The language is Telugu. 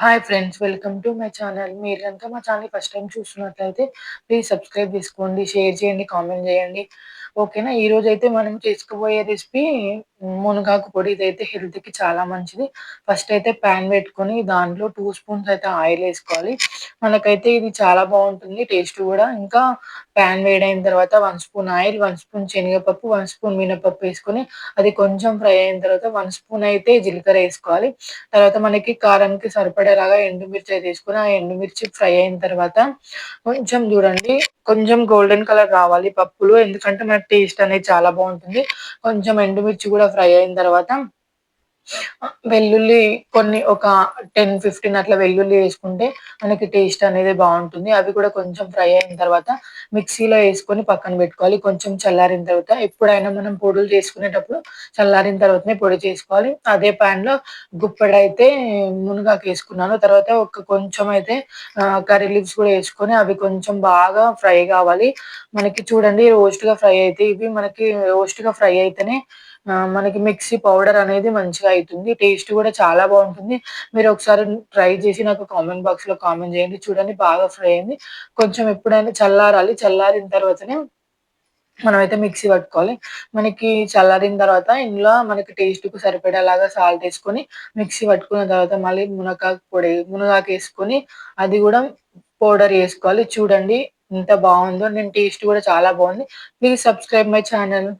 Hi friends welcome to my channel మీరు కనుక మా ఛానల్ ఫస్ట్ టైం చూస్తున్నట్లయితే ప్లీజ్ సబ్స్క్రైబ్ చేసుకోండి షేర్ చేయండి కామెంట్ చేయండి. ఓకేనా? ఈ రోజు అయితే మనం చేసుకోబోయే రెసిపీ మునగాకు పొడి ఇదైతే హెల్త్కి చాలా మంచిది. ఫస్ట్ అయితే ప్యాన్ పెట్టుకొని దాంట్లో టూ స్పూన్స్ అయితే ఆయిల్ వేసుకోవాలి. మనకైతే ఇది చాలా బాగుంటుంది టేస్ట్ కూడా. ఇంకా ప్యాన్ వేడైన తర్వాత one spoon oil one spoon శనగపప్పు వన్ స్పూన్ మినపప్పు వేసుకొని అది కొంచెం ఫ్రై అయిన తర్వాత వన్ స్పూన్ అయితే జీలకర్ర వేసుకోవాలి. తర్వాత మనకి కారానికి సరిపడేలాగా ఎండుమిర్చి అయితే వేసుకొని ఆ ఎండుమిర్చి ఫ్రై అయిన తర్వాత కొంచెం చూడండి కొంచెం గోల్డెన్ కలర్ రావాలి పప్పులు. ఎందుకంటే మనకి టేస్ట్ అనేది చాలా బాగుంటుంది. కొంచెం ఎండుమిర్చి కూడా ఫ్రై అయిన తర్వాత వెల్లుల్లి కొన్ని ఒక టెన్ ఫిఫ్టీన్ అట్లా వెల్లుల్లి వేసుకుంటే మనకి టేస్ట్ అనేది బాగుంటుంది. అవి కూడా కొంచెం ఫ్రై అయిన తర్వాత మిక్సీలో వేసుకొని పక్కన పెట్టుకోవాలి. కొంచెం చల్లారిన తర్వాత ఎప్పుడైనా మనం పొడులు చేసుకునేటప్పుడు చల్లారిన తర్వాతనే పొడి చేసుకోవాలి. అదే ప్యాన్లో గుప్పెడైతే మునగాకు వేసుకున్నాను. తర్వాత ఒక కొంచెం అయితే కర్రీ లీవ్స్ కూడా వేసుకొని అవి కొంచెం బాగా ఫ్రై కావాలి. మనకి చూడండి రోస్ట్గా ఫ్రై అయితే ఇవి మనకి రోస్ట్గా ఫ్రై అయితేనే మనకి మిక్సీ పౌడర్ అనేది మంచిగా అవుతుంది టేస్ట్ కూడా చాలా బాగుంటుంది. మీరు ఒకసారి ట్రై చేసి నాకు కామెంట్ బాక్స్లో కామెంట్ చేయండి. చూడండి బాగా ఫ్రై అయింది. కొంచెం ఎప్పుడైనా చల్లారాలి. చల్లారిన తర్వాతనే మనమైతే మిక్సీ పట్టుకోవాలి. మనకి చల్లారిన తర్వాత ఇందులో మనకి టేస్ట్కు సరిపడేలాగా సాల్ట్ వేసుకొని మిక్సీ పట్టుకున్న తర్వాత మళ్ళీ మునగాకు పొడి మునగాకు వేసుకొని అది కూడా పౌడర్ వేసుకోవాలి. చూడండి ఎంత బాగుందో. నేను టేస్ట్ కూడా చాలా బాగుంది. Please subscribe my channel.